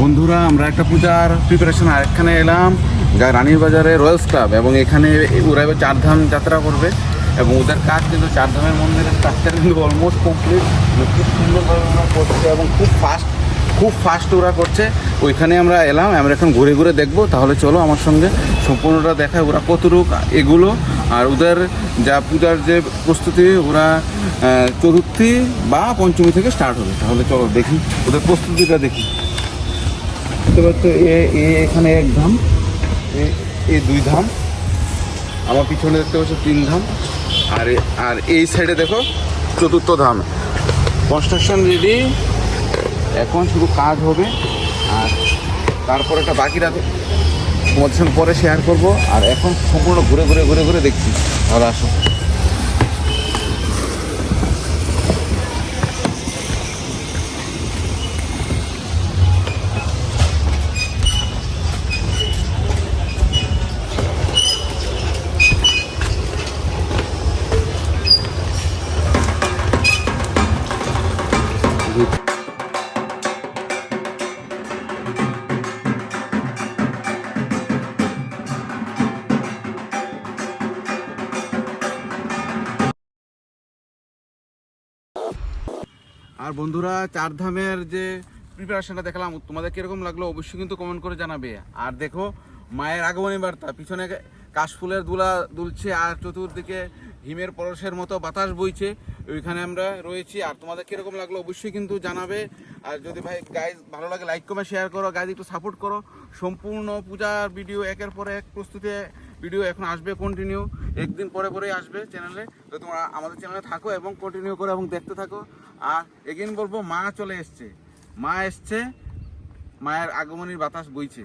বন্ধুরা, আমরা একটা পূজার প্রিপারেশন আরেকখানে এলাম, যা রানীর বাজারে রয়্যালস ক্লাব এবং এখানে ওরা এবার চারধাম যাত্রা করবে এবং ওদের কাজ কিন্তু চারধামের মন্দিরের কাজটা কিন্তু অলমোস্ট কমপ্লিট খুব সুন্দরভাবে ওরা করছে এবং খুব ফাস্ট খুব ফাস্ট ওরা করছে। ওইখানে আমরা এলাম, আমরা এখন ঘুরে ঘুরে দেখব। তাহলে চলো আমার সঙ্গে সম্পূর্ণটা দেখায় ওরা কতটুক এগুলো। আর ওদের যা পূজার যে প্রস্তুতি, ওরা চতুর্থী বা পঞ্চমী থেকে স্টার্ট হবে। তাহলে চলো দেখি, ওদের প্রস্তুতিটা দেখি। দেখতে পাচ্ছ, এ এ এখানে এক ধাম, এ- এ দুই ধাম, আমার পিছনে দেখতে পাচ্ছ তিন ধাম, আর আর এই সাইডে দেখো চতুর্থ ধাম। কনস্ট্রাকশন রেডি এখন শুধু কাজ হবে, আর তারপর একটা বাকি তো তোমাদের সঙ্গে পরে শেয়ার করব, আর এখন সম্পূর্ণ ঘুরে ঘুরে ঘুরে ঘুরে দেখছি। তাহলে আসো। আর বন্ধুরা চার ধামের যে প্রিপারেশনটা দেখলাম, তোমাদের কীরকম লাগল অবশ্যই কিন্তু কমেন্ট করে জানাবে। আর দেখো, মায়ের আগমনী বার্তা, পিছনে কাশফুলের দুলা দুলছে আর চতুর্দিকে হিমের পরশের মতো বাতাস বইছে। ওইখানে আমরা রয়েছি। আর তোমাদের কীরকম লাগল অবশ্যই কিন্তু জানাবে। আর যদি ভাই গাইজ ভালো লাগে লাইক কমে শেয়ার করো। গাইজ একটু সাপোর্ট করো। সম্পূর্ণ পূজার ভিডিও একের পর এক প্রস্তুতি ভিডিও এখন আসবে কন্টিনিউ একদিন পরে পরেই আসবে চ্যানেলে তো তোমরা আমাদের চ্যানেলে থাকো এবং কন্টিনিউ করো এবং দেখতে থাকো। আর এগেন বলব, মা চলে এসছে। মা এসছে। মায়ের আগমনীর বাতাস বইছে।